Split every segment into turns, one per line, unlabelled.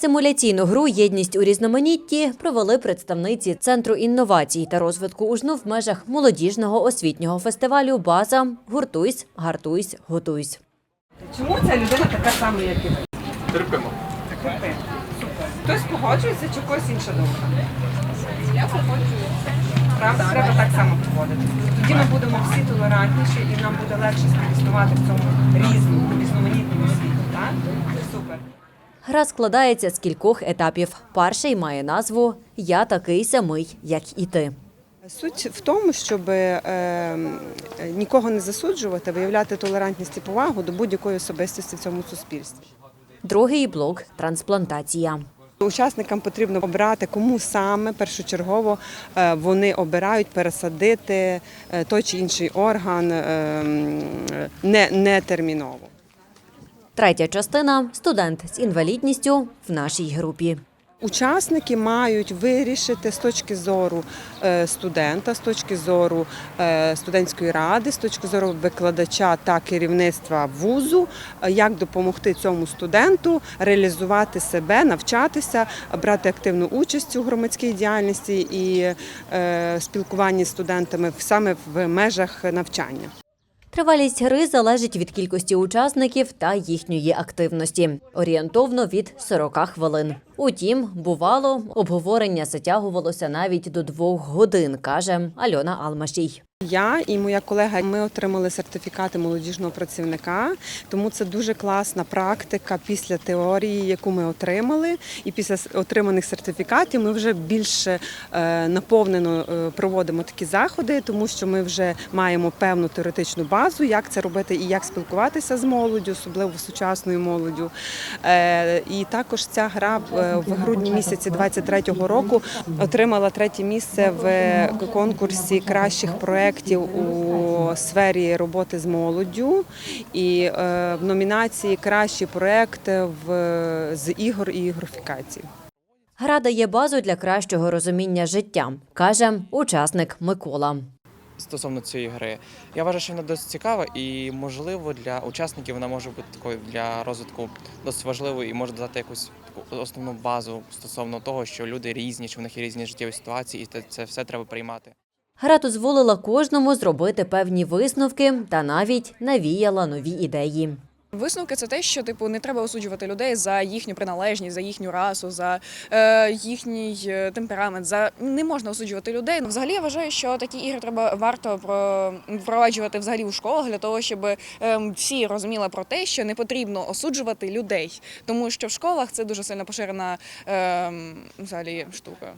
Симуляційну гру Єдність у різноманітті провели представниці Центру інновацій та розвитку УЖНУ в межах молодіжного освітнього фестивалю База Гуртуйсь, гартуйсь, готуйсь.
Чому ця людина така сама, як і ви?
Терпимо.
Терпимо. Супер. Хтось погоджується чи когось інша думка? Я погоджуюся. Правда, треба так само поводити. Тоді ми будемо всі толерантніші і нам буде легше співіснувати в цьому різному, різноманітному.
Гра складається з кількох етапів. Перший має назву Я такий самий, як і ти.
Суть в тому, щоб е, нікого не засуджувати, виявляти толерантність і повагу до будь-якої особистості в цьому суспільстві.
Другий блок трансплантація.
Учасникам потрібно обрати, кому саме першочергово е, вони обирають пересадити е, той чи інший орган м, не, не терміново.
Третя частина студент з інвалідністю в нашій групі.
Учасники мають вирішити з точки зору е, студента, з точки зору е, студентської ради, з точки зору викладача та керівництва вузу, е, як допомогти цьому студенту реалізувати себе, навчатися, брати активну участь у громадській діяльності і спілкуванні з студентами саме в межах навчання.
Тривалість гри залежить від кількості учасників та їхньої активності. Орієнтовно від 40 хвилин. Утім, бувало, обговорення затягувалося навіть до двох годин, каже Альона Алмашій.
Я і моя колега ми отримали сертифікати молодіжного працівника, тому це дуже класна практика після теорії, яку ми отримали. І після отриманих сертифікатів ми вже більш е, наповнено е, проводимо такі заходи, тому що ми вже маємо певну теоретичну базу, як це робити і як спілкуватися з молоддю, особливо сучасною молоддю. Е, І також ця гра в грудні місяці 23-го року отримала третє місце в конкурсі кращих проєктів у сфері роботи з молоддю і е, в номінації Кращий проєкт в з ігор і ігрофікації.
Гра дає базу для кращого розуміння життя, каже учасник Микола.
Стосовно цієї гри, я вважаю, що вона досить цікава і, можливо, для учасників вона може бути такою для розвитку досить важливою і може дати якусь таку основну базу стосовно того, що люди різні, що в них є різні життєві ситуації, і це все треба приймати.
Гра дозволила кожному зробити певні висновки та навіть навіяла нові ідеї.
Висновки це те, що типу не треба осуджувати людей за їхню приналежність, за їхню расу, за е, їхній е, темперамент. За не можна осуджувати людей. Ну, Взагалі я вважаю, що такі ігри треба варто про впроваджувати взагалі у школах для того, щоб е, всі розуміли про те, що не потрібно осуджувати людей, тому що в школах це дуже сильно поширена е, взагалі штука.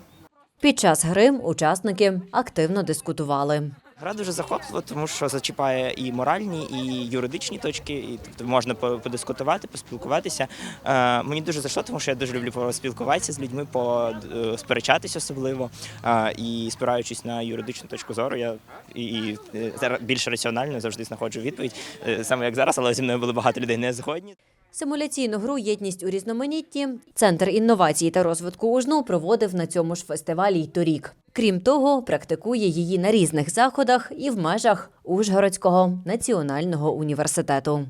Під час гри учасники активно дискутували.
Гра дуже захоплива, тому що зачіпає і моральні, і юридичні точки, і тобто можна подискутувати, поспілкуватися. Е, мені дуже зайшло, тому що я дуже люблю поспілкуватися з людьми, посперечатись особливо. Е, і спираючись на юридичну точку зору, я і, і е, більш раціонально завжди знаходжу відповідь. Е, саме як зараз, але зі мною було багато людей не згодні.
Симуляційну гру Єдність у різноманітті Центр інновацій та розвитку УЖНУ проводив на цьому ж фестивалі й торік. Крім того, практикує її на різних заходах і в межах Ужгородського національного університету.